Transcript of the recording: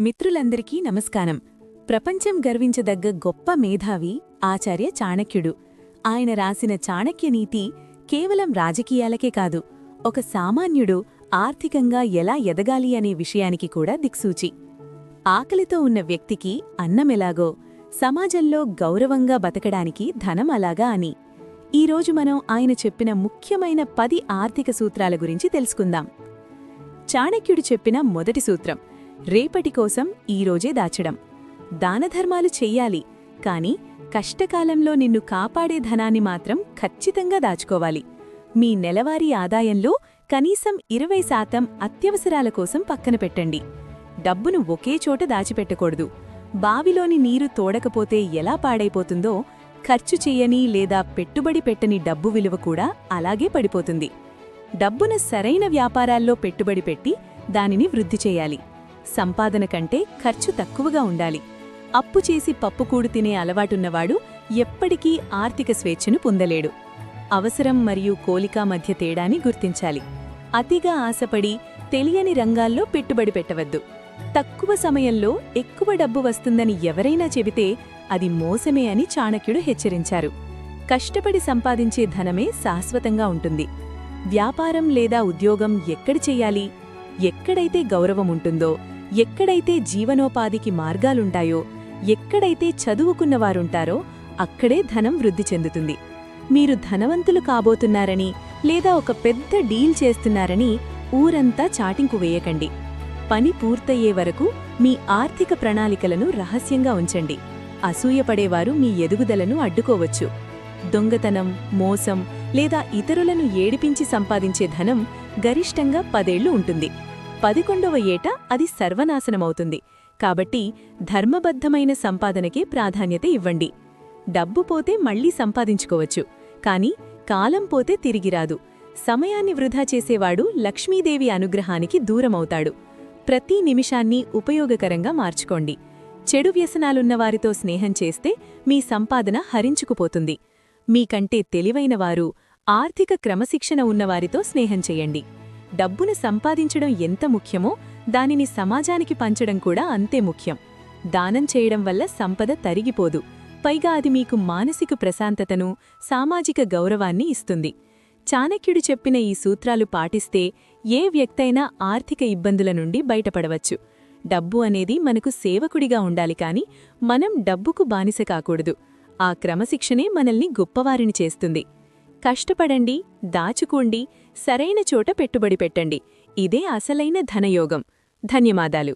మిత్రులందరికీ నమస్కారం. ప్రపంచం గర్వించదగ్గ గొప్ప మేధావి ఆచార్య చాణక్యుడు. ఆయన రాసిన చాణక్యనీతి కేవలం రాజకీయాలకే కాదు ఒక సామాన్యుడు ఆర్థికంగా ఎలా ఎదగాలి అనే విషయానికి కూడా దిక్సూచి. ఆకలితో ఉన్న వ్యక్తికి అన్నమెలాగో సమాజంలో గౌరవంగా బతకడానికి ధనం అలాగా అని. ఈరోజు మనం ఆయన చెప్పిన ముఖ్యమైన పది ఆర్థిక సూత్రాల గురించి తెలుసుకుందాం. చాణక్యుడు చెప్పిన మొదటి సూత్రం రేపటి కోసం ఈరోజే దాచడం. దానధర్మాలు చెయ్యాలి కాని కష్టకాలంలో నిన్ను కాపాడే ధనాన్ని మాత్రం ఖచ్చితంగా దాచుకోవాలి. మీ నెలవారీ ఆదాయంలో కనీసం ఇరవై శాతం అత్యవసరాల కోసం పక్కన పెట్టండి. డబ్బును ఒకే చోట దాచిపెట్టకూడదు. బావిలోని నీరు తోడకపోతే ఎలా పాడైపోతుందో ఖర్చు చెయ్యని లేదా పెట్టుబడి పెట్టని డబ్బు విలువ కూడా అలాగే పడిపోతుంది. డబ్బును సరైన వ్యాపారాల్లో పెట్టుబడి పెట్టి దానిని వృద్ధి చేయాలి. సంపాదన కంటే ఖర్చు తక్కువగా ఉండాలి. అప్పు చేసి పప్పుకూడు తినే అలవాటున్నవాడు ఎప్పటికీ ఆర్థిక స్వేచ్ఛను పొందలేడు. అవసరం మరియు కోలిక మధ్య తేడాని గుర్తించాలి. అతిగా ఆశపడి తెలియని రంగాల్లో పెట్టుబడి పెట్టవద్దు. తక్కువ సమయంలో ఎక్కువ డబ్బు వస్తుందని ఎవరైనా చెబితే అది మోసమే అని చాణక్యుడు హెచ్చరించారు. కష్టపడి సంపాదించే ధనమే శాశ్వతంగా ఉంటుంది. వ్యాపారం లేదా ఉద్యోగం ఎక్కడ చెయ్యాలి ఎక్కడైతే గౌరవం ఉంటుందో ఎక్కడైతే జీవనోపాధికి మార్గాలుంటాయో ఎక్కడైతే చదువుకున్నవారుంటారో అక్కడే ధనం వృద్ధి చెందుతుంది. మీరు ధనవంతులు కాబోతున్నారని లేదా ఒక పెద్ద డీల్ చేస్తున్నారని ఊరంతా చాటింకు వేయకండి. పని పూర్తయ్యే వరకు మీ ఆర్థిక ప్రణాళికలను రహస్యంగా ఉంచండి. అసూయపడేవారు మీ ఎదుగుదలను అడ్డుకోవచ్చు. దొంగతనం మోసం లేదా ఇతరులను ఏడిపించి సంపాదించే ధనం గరిష్టంగా పదేళ్ళు ఉంటుంది. పదకొండవ ఏట అది సర్వనాశనమవుతుంది. కాబట్టి ధర్మబద్ధమైన సంపాదనకే ప్రాధాన్యత ఇవ్వండి. డబ్బు పోతే మళ్ళీ సంపాదించుకోవచ్చు. కాని కాలం పోతే తిరిగిరాదు సమయాన్ని వృధా చేసేవాడు లక్ష్మీదేవి అనుగ్రహానికి దూరమవుతాడు. ప్రతి నిమిషాన్ని ఉపయోగకరంగా మార్చుకోండి. చెడు వ్యసనాలున్నవారితో స్నేహం చేస్తే మీ సంపాదన హరించుకుపోతుంది. మీకంటే తెలివైనవారు ఆర్థిక క్రమశిక్షణ ఉన్నవారితో స్నేహం చేయండి. డబ్బును సంపాదించడం ఎంత ముఖ్యమో దానిని సమాజానికి పంచడం కూడా అంతే ముఖ్యం. దానం చేయడం వల్ల సంపద తరిగిపోదు. పైగా అది మీకు మానసిక ప్రశాంతతను సామాజిక గౌరవాన్ని ఇస్తుంది. చాణక్యుడు చెప్పిన ఈ సూత్రాలు పాటిస్తే ఏ వ్యక్తైనా ఆర్థిక ఇబ్బందుల నుండి బయటపడవచ్చు. డబ్బు అనేది మనకు సేవకుడిగా ఉండాలి కాని మనం డబ్బుకు బానిస కాకూడదు. ఆ క్రమశిక్షణే మనల్ని గొప్పవారిని చేస్తుంది. కష్టపడండి దాచుకోండి సరైన చోట పెట్టుబడి పెట్టండి. ఇదే అసలైన ధనయోగం. ధన్యవాదాలు.